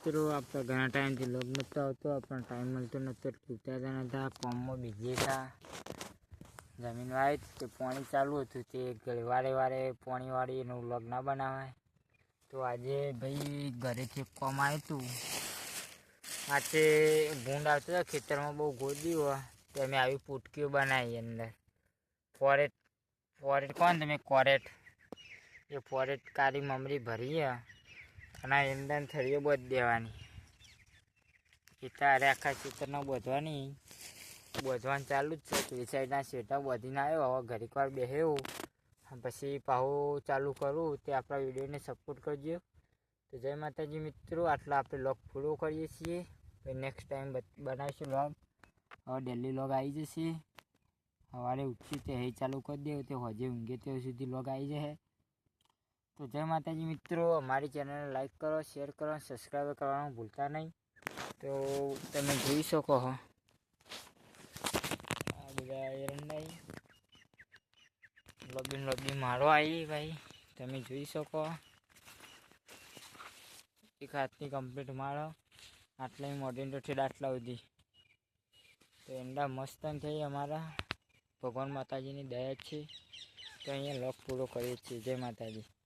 મિત્રો આપણે ઘણા ટાઈમથી લોગ નહોતો આવતો આપણને ટાઈમ મળતો નહોતો એટલે ઉતારતા નહોતા કોમમાં બીજી હતા જમીન વાય તે પાણી ચાલુ હતું તે ઘરે વારે વારે પાણી વાળી એનું લોગ ના બનાવાય તો આજે ભાઈ ઘરેથી એક કોમ આવ્યું હતું આજે ભૂંડ આવતો હતો ખેતરમાં બહુ ગોદી હોય તો અમે આવી પૂટકીઓ બનાવી અંદર ફોરેટ ફોરેટ કોણ તમે કોરેટ એ ફોરેટ કાળી મમરી ભરીએ અને આ અંદર થળીઓ બોધ દેવાની. ચિત્તા અરે આખા ખેતરમાં બોધવાની. બોધવાનું ચાલુ જ છે. પેલી સાઈડના શેટા બોધીને આવ્યો. હવે ઘડીક વાર બેહ્યો. પછી પાહુ ચાલુ કરું. તે આપણા વિડીયોને સપોર્ટ કરજો. તો જય માતાજી મિત્રો. આટલા આપણે લોગ પૂરો કરીએ છીએ. નેક્સ્ટ ટાઈમ બનાવીશું લોગ. હવે ડેલી લોગ આવી જશે. સવારે ઉઠી તે ચાલુ કરી દેવું. તે હજે ઊંઘે ત્યાં સુધી લોગ આવી જશે. તો જય માતાજી મિત્રો, અમારી ચેનલને લાઈક કરો શેર કરો સબસ્ક્રાઈબ કરવાનું ભૂલતા નહીં. તો તમે જોઈ શકો હો. આ બધા એરંડાઈ લોબી લોબી મારો આવી ભાઈ. તમે જોઈ શકો. એક હાથની કમ્પ્લીટ મારો. આટલા મોઢી ઠેડ આટલા સુધી. તો એંડા મસ્ત થઈ અમારા. ભગવાન માતાજીની દયા છે. તો અહીંયા લોક પૂરો કરીએ છીએ. જય માતાજી.